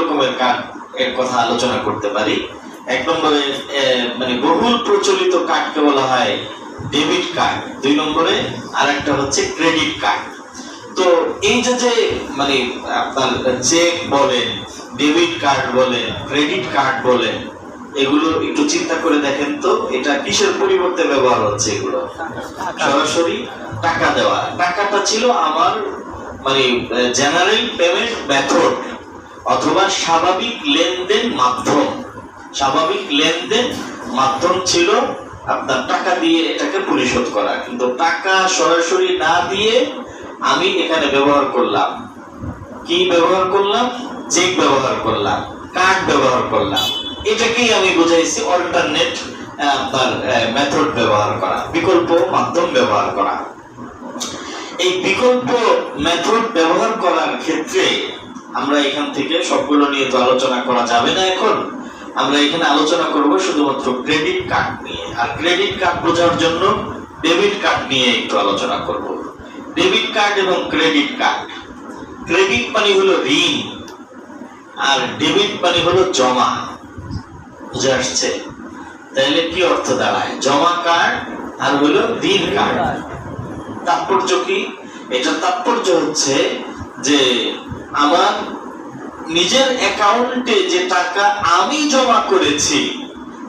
রকমের কার্ড এর কথা আলোচনা করতে পারি। এক নম্বরে মানে বহুল প্রচলিত কার্ডকে বলা হয় ডেবিট কার্ড, দুই নম্বরে আর একটা হচ্ছে ক্রেডিট কার্ড। তো এই যে মানে আপনার চেক বলেন, ডেবিট কার্ড বলেন, ক্রেডিট কার্ড বলেন, এগুলো একটু চিন্তা করে দেখেন তো, এটা কিসের পরিবর্তে ব্যবহার হচ্ছে এগুলো? সরাসরি টাকা দেওয়া। টাকাটা ছিল আমার মানে জেনারেল পেমেন্ট মেথড অথবা স্বাভাবিক লেনদেন মাধ্যম। স্বাভাবিক লেনদেন মাধ্যম ছিল আপনার টাকা দিয়ে এটাকে পরিশোধ করা। কিন্তু টাকা সরাসরি না দিয়ে আমি এখানে ব্যবহার করলাম। কি ব্যবহার করলাম? চেক ব্যবহার করলাম, কার্ড ব্যবহার করলাম। এটাকেই আমি বুঝাইছি অল্টারনেট আপনার মেথড ব্যবহার করা, বিকল্প মাধ্যম ব্যবহার করা। এই বিকল্প মেথড ব্যবহার করার ক্ষেত্রে আমরা এখান থেকে সবগুলো নিয়ে তো আলোচনা করা যাবে না এখন। আমরা এখানে আলোচনা করব শুধুমাত্র ক্রেডিট কার্ড নিয়ে। আর ক্রেডিট কার্ড বোঝার জন্য ডেবিট কার্ড নিয়ে একটু আলোচনা করব। ডেবিট কার্ড এবং ক্রেডিট কার্ড। ক্রেডিট মানে হলো ঋণ, আর ডেবিট মানে হলো জমা। বুঝে আসছে? তাহলে কি অর্থ দাঁড়ায়? জমা কার্ড আর হলো ঋণ কার্ড। তাৎপর্য কি? এটা তাৎপর্য হচ্ছে যে আমার নিজের অ্যাকাউন্টে যে টাকা আমি জমা করেছি,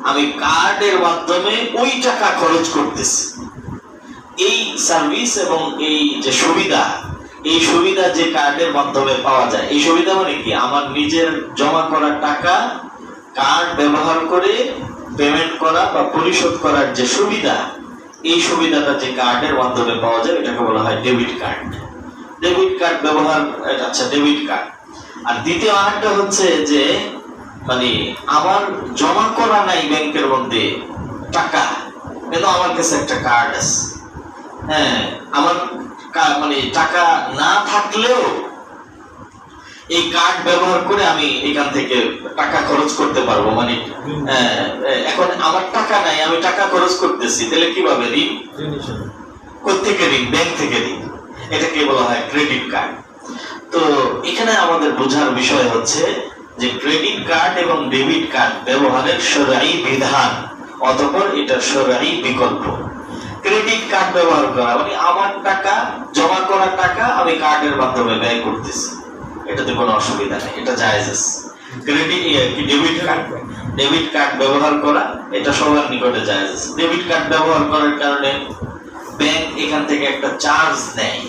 আমি কার্ডের মাধ্যমে ওই টাকা খরচ করতেছি। এই সার্ভিস এবং এই যে সুবিধা, এই সুবিধা যে কার্ডের মাধ্যমে পাওয়া যায়, এই সুবিধা মানে কি? আমার নিজের জমা করা টাকা কার্ড ব্যবহার করে পেমেন্ট করা বা পরিশোধ করার যে সুবিধা, এই সুবিধাটা যে কার্ডের মাধ্যমে পাওয়া যায়, এটাকে বলা হয় ডেবিট কার্ড ডেবিট কার্ড ব্যবহার আচ্ছা ডেবিট কার্ড আর দ্বিতীয় আরেকটা হচ্ছে যে মানে আমার জমা করা নাই ব্যাংকের মধ্যে টাকা কিন্তু আমার কাছে একটা কার্ড আছে। হ্যাঁ আমার মানে টাকা না থাকলেও এই কার্ড ব্যবহার করে আমি এখান থেকে টাকা খরচ করতে পারব। মানে আহ, এখন আমার টাকা নাই আমি টাকা খরচ করতেছি তাহলে কীভাবে ঋণ? কোথেকে ঋণ? ব্যাংক থেকে ঋণ। এটাকে বলা হয় ক্রেডিট কার্ড। তো এখানে আমাদের বোঝার বিষয় হচ্ছে যে ক্রেডিট কার্ড এবং ডেবিট কার্ড ব্যবহারের সরাই বিধান অতঃপর এটা সরাই বিকল্প। ক্রেডিট কার্ড ব্যবহার করা মানে আমার টাকা, জমা করা টাকা আমি কার্ডের মাধ্যমে ব্যয় করতেছি। এটাতে কোনো অসুবিধা নেই, এটা জায়েজ আছে। Credit debit card? Debit card ব্যবহার করা, এটা সবার নিকটে জায়েজ আছে। ডেবিট কার্ড ব্যবহার করার কারণে ব্যাংক এখান থেকে একটা চার্জ নেয়।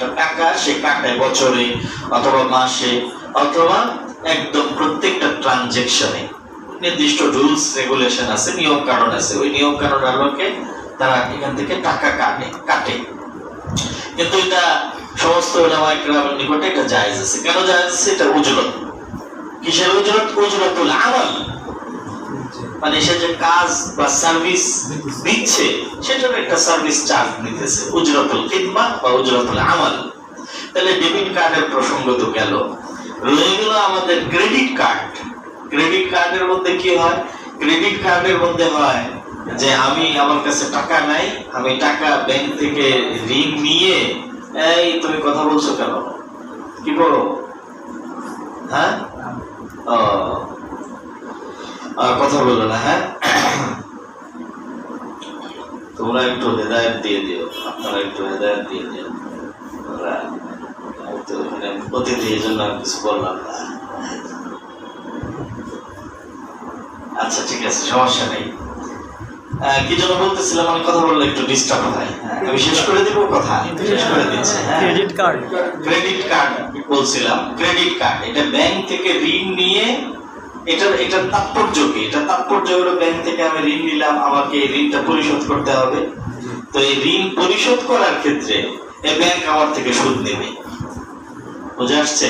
টাকা, সে কাটায় বছরে অথবা মাসে অথবা একদম প্রত্যেকটা ট্রানজেকশনে নির্দিষ্ট রুলস রেগুলেশন আছে নিয়ম কানুন আছে। ওই নিয়ম কানুন আলোকে তারা এখান থেকে টাকা কাটে কাটে। কিন্তু এটা সমস্ত ওলামা ইকরামের নিকটে এটা জায়েজ আছে। কেন জায়েজ আছে? এটা উজরত। কিসের উজরত? উজরতুল আমল। মানে সে যে কাজ বা সার্ভিস দিচ্ছে সেটার একটা সার্ভিস চার্জ নিতেছে, উজরতুল খিদমা বা উজরতুল আমল। তাহলে ডেবিট কার্ডের প্রসঙ্গ তো গেল। রয়ে গেল আমাদের ক্রেডিট কার্ড ক্রেডিট কার্ডের মধ্যে কি হয়? ক্রেডিট কার্ডের মধ্যে হয় যে আমি আমার কাছে টাকা নাই, আমি টাকা ব্যাংক থেকে ঋণ নিয়ে, এই তুমি কথা বলছো কেন? কি করো? হ্যাঁ? ও কথা বলল না হ্যাঁ? তোমরা একটু হেদায়ত দিয়ে দিও আপনারা একটু হেদায়ত দিয়ে দিও। তোমরা তো এখানে অতিথি এই জন্য আর কিছু বললাম না। আচ্ছা ঠিক আছে সমস্যা নেই। কি জন্য বলতেছিলাম আমি কথা বললে একটু ডিস্টার্ব হয়। হ্যাঁ, আমি শেষ করে দিব কথা? শেষ করে দিচ্ছি ক্রেডিট কার্ড ক্রেডিট কার্ড বলছিলাম ক্রেডিট কার্ড এটা ব্যাংক থেকে ঋণ নিয়ে এটার এটার তাৎপর্য কি? এটা তাৎপর্য হলো ব্যাংক থেকে আমি ঋণ নিলাম, আমাকে এই ঋণটা পরিশোধ করতে হবে। তো এই ঋণ পরিশোধ করার ক্ষেত্রে এই ব্যাংক আমার থেকে সুদ নেবে। বুঝে আসছে?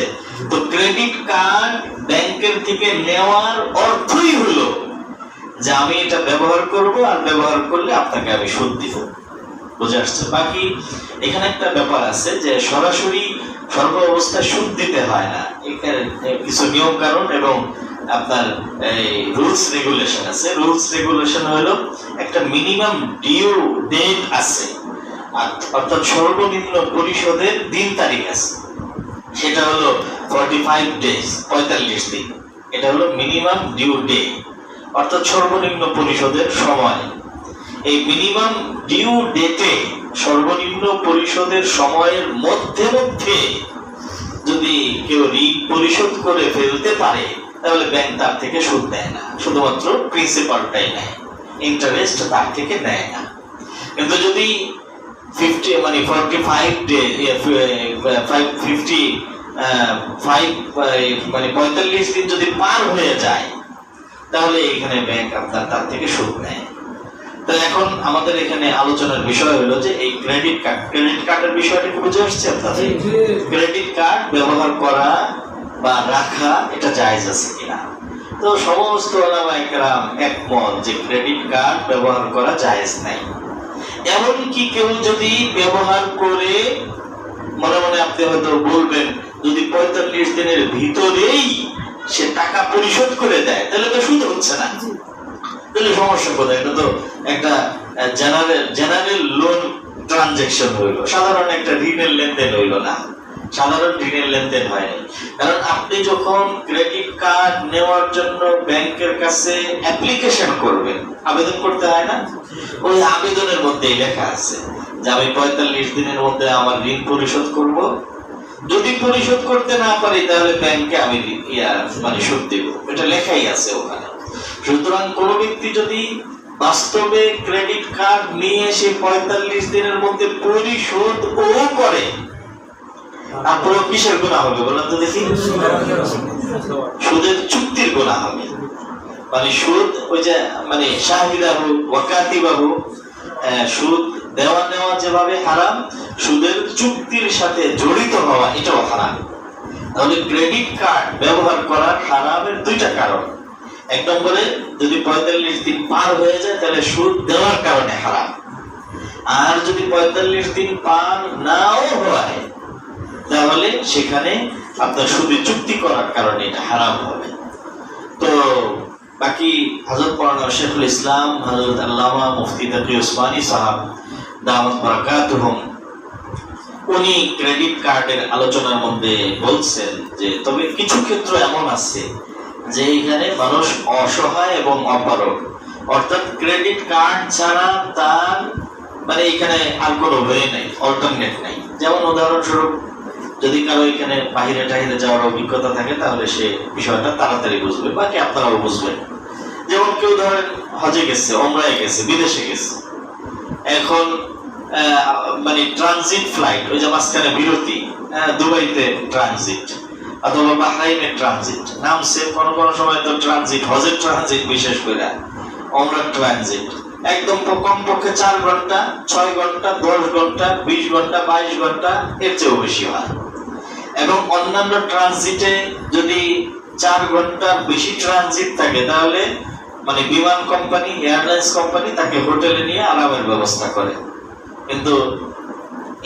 তো ক্রেডিট কার্ড ব্যাংকের থেকে নেওয়ার অর্থই হলো যে আমি এটা ব্যবহার করব, আর ব্যবহার করলে আপনাকে আমি সুদ দিব। বুঝে আসছে? বাকি এখানে একটা ব্যাপার আছে যে সরাসরি সর্ব অবস্থায় সুদ দিতে হয় না। এখানে কিছু নিয়ম কারণ এবং আপনার এই রুলস রেগুলেশন আছে। রুলস রেগুলেশন হলো একটা মিনিমাম ডিউ ডেট আছে। অর্থাৎ সর্বনিম্ন পরিশোধের দিন তারিখ আছে। সেটা হলো ফর্টি ফাইভ ডেজ পঁয়তাল্লিশ দিন। এটা হলো মিনিমাম ডিউ ডে অর্থাৎ সর্বনিম্ন পরিশোধের সময়। এই মিনিমাম ডিউ ডেটে সর্বনিম্ন পরিশোধের সময়ের মধ্যে মধ্যে যদি কেউ ঋণ পরিশোধ করে ফেলতে পারে তাহলে ব্যাংক তার থেকে সুদ নেয় না। শুধুমাত্র প্রিন্সিপালটাই নেয়। ইন্টারেস্ট তার থেকে নেয় না। কিন্তু যদি ফিফটি মানে forty five day five fifty five মানে পঁয়তাল্লিশ দিন যদি পার হয়ে যায় তাহলে এখানে ব্যাংক আপনার তার থেকে সুদ নেয়। তো এখন আমাদের এখানে আলোচনার বিষয় হলো যে এই ক্রেডিট কার্ড ক্রেডিট কার্ডের বিষয়টা বুঝে আসছে আপনাদের ক্রেডিট কার্ড ব্যবহার করা বা রাখা এটা জায়েজ আছে কিনা? তো সমস্ত ওলামা একরাম একমত যে ক্রেডিট কার্ড ব্যবহার করা জায়েজ নাই। এমনকি কেউ যদি ব্যবহার করে মনে মনে আপনি হয়তো বলবেন যদি পঁয়তাল্লিশ দিনের ভিতরেই সে টাকা পরিশোধ করে দেয় তাহলে তো সুদ হচ্ছে না। তাহলে সমস্যা কোথায়? এটা তো একটা জেনারেল জেনারেল লোন ট্রানজেকশন হইল। সাধারণ একটা ঋণের লেনদেন হইল না। সাধারণ ঋণের লেনদেন হয়নি। কারণ আপনি যখন ক্রেডিট কার্ড নেওয়ার জন্য ব্যাংকের কাছে অ্যাপ্লিকেশন করবেন, আবেদন করতে হয় না? ওই আবেদনের মধ্যেই লেখা আছে যে আমি পঁয়তাল্লিশ দিনের মধ্যে আমার ঋণ পরিশোধ করব। যদি পরিশোধ করতে না পারি, তাহলে ব্যাংকে আমি মানে সুদ দেব। এটা লেখাই আছে ওখানে। সুতরাং কোনো ব্যক্তি যদি বাস্তবে ক্রেডিট কার্ড নিয়ে সে পঁয়তাল্লিশ দিনের মধ্যে পরিশোধ ও করে কিসের গুণা হবে তো দেখি। সুদের চুক্তির গুণা হবে। মানে সুদ, ওই যে মানে সুদ দেওয়া নেওয়া যেভাবে হারাম, সুদের চুক্তির সাথে জড়িত হওয়া এটাও হারাম। তাহলে ক্রেডিট কার্ড ব্যবহার করার হারামের দুইটা কারণ। এক নম্বরে, যদি পঁয়তাল্লিশ দিন পার হয়ে যায়, তাহলে সুদ দেওয়ার কারণে হারাম। আর যদি পঁয়তাল্লিশ দিন পার নাও হয় তাহলে সেখানে আপনার সুদে চুক্তি করার কারণে এটা হারাম হবে। তো বাকি হজরত পড়ানো শেখুল ইসলাম হজরত আল্লামা মুফতি তকি উসমানী সাহাব দামত বারাকাতুহুম, উনি ক্রেডিট কার্ডের আলোচনার মধ্যে বলছেন যে, তবে কিছু ক্ষেত্র এমন আছে যে এখানে মানুষ অসহায় এবং অপারক অর্থাৎ ক্রেডিট কার্ড ছাড়া তার মানে এখানে আর কোনো ওয়ে নেই, অল্টারনেট নেই। যেমন উদাহরণস্বরূপ যদি কারও এখানে বাহিরে টাহিরে যাওয়ার অভিজ্ঞতা থাকে, তাহলে সে বিষয়টা তাড়াতাড়ি বুঝবে বাকি আপনারাও বুঝবেন। যেমন কেউ ধরেন হজে গেছে অমরায় গেছে, বিদেশে গেছে। এখন মানে ট্রানজিট ফ্লাইট ওই যে মাঝখানে বিরতি দুবাইতে ট্রানজিট অথবা বাহরাইনে ট্রানজিট নামছে কোনো কোনো সময় তো ট্রানজিট হজের ট্রানজিট বিশেষ করে অমরার ট্রানজিট একদম কমপক্ষে চার ঘণ্টা, ছয় ঘণ্টা, দশ ঘণ্টা, বিশ ঘণ্টা, বাইশ ঘণ্টা, এর চেয়েও বেশি হয়। এবং অন্যান্য ট্রানজিটে যদি চার ঘণ্টার বেশি ট্রানজিট থাকে, তাহলে মানে বিমান কোম্পানি এয়ারলাইন্স কোম্পানি তাকে হোটেলে নিয়ে আরামের ব্যবস্থা করে। কিন্তু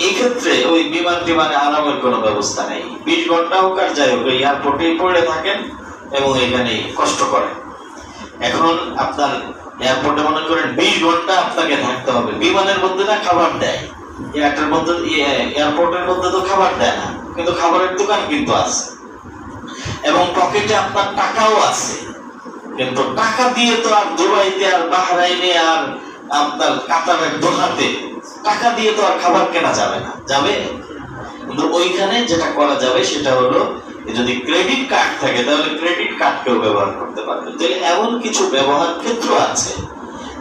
এই ক্ষেত্রে ওই বিমান টিমানে আরামের কোনো ব্যবস্থা নেই। বিশ ঘণ্টা হোক আর যাই হোক এয়ারপোর্টেই পড়ে থাকেন এবং এখানে কষ্ট করে। এখন আপনার এয়ারপোর্টে মনে করেন বিশ ঘণ্টা আপনাকে থাকতে হবে। বিমানের মধ্যে না খাবার দেয়। এয়ারটের মধ্যে এয়ারপোর্টের মধ্যে তো খাবার দেয় না। কিন্তু খাবারের দোকান কিন্তু আছে। এবং পকেটে আপনার টাকাও আছে। কিন্তু টাকা দিয়ে তো আর দুবাইতে আর বাহরাইনে আর আপনার কাতারের দোহাতে টাকা দিয়ে তো আর খাবার কেনা যাবে না। যাবে? কিন্তু ওইখানে যেটা করা যাবে সেটা হলো যদি ক্রেডিট কার্ড থাকে, তাহলে ক্রেডিট কার্ডকেও ব্যবহার করতে পারবে। তাহলে এমন কিছু ব্যবহার ক্ষেত্র আছে,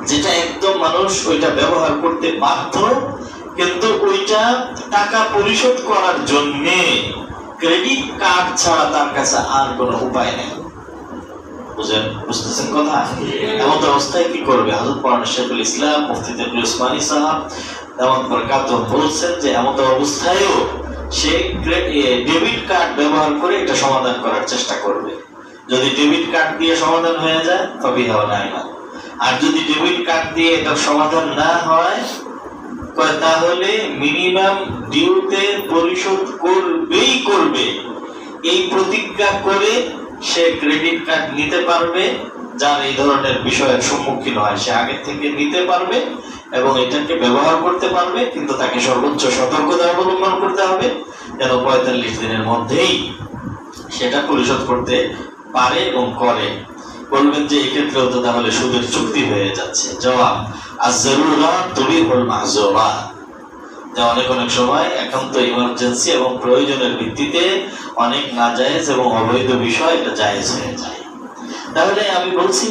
যেটা একদম মানুষ ওইটা ব্যবহার করতে বাধ্য কিন্তু ওইটা টাকা পরিশোধ করার জন্য ক্রেডিট কার্ড ছাড়া তার কাছে আর কোনো উপায় নেই। বুঝেন বুঝতেছেন কথা? এমন অবস্থায় কি করবে? পরান শেখুল ইসলাম, মুফতি উসমানী সাহেব বলছেন যে এমন অবস্থায়ও সে ডেবিট কার্ড ব্যবহার করে এটা সমাধান করার চেষ্টা করবে। যদি ডেবিট কার্ড দিয়ে সমাধান হয়ে যায়, তবেই হওয়া নাই না। আর যদি ডেবিট কার্ড দিয়ে এটা সমাধান না হয় তাহলে মিনিমাম ডিউতে পরিশোধ করবেই করবে। এই প্রতিজ্ঞা করে সে ক্রেডিট কার্ড নিতে পারবে, যার এই ধরনের বিষয়ের সম্মুখীন হয়। সে আগে থেকে নিতে পারবে এবং এটাকে ব্যবহার করতে পারবে, কিন্তু তাকে সর্বোচ্চ সতর্কতা অবলম্বন করতে হবে, যেন পঁয়তাল্লিশ দিনের মধ্যেই সেটা পরিশোধ করতে পারে এবং করে। বলবেন যে এক্ষেত্রেও তো তাহলে সুদের চুক্তি হয়ে যাচ্ছে। জবাব আজরুরা তুমি হল মাহজুরা। যা অনেক অনেক সময় একান্ত ইমার্জেন্সি এবং প্রয়োজনের ভিত্তিতে অনেক নাজায়েজ এবং অবৈধ বিষয় এটা জায়েজ হয়ে যায়। তাহলে আমি বলছি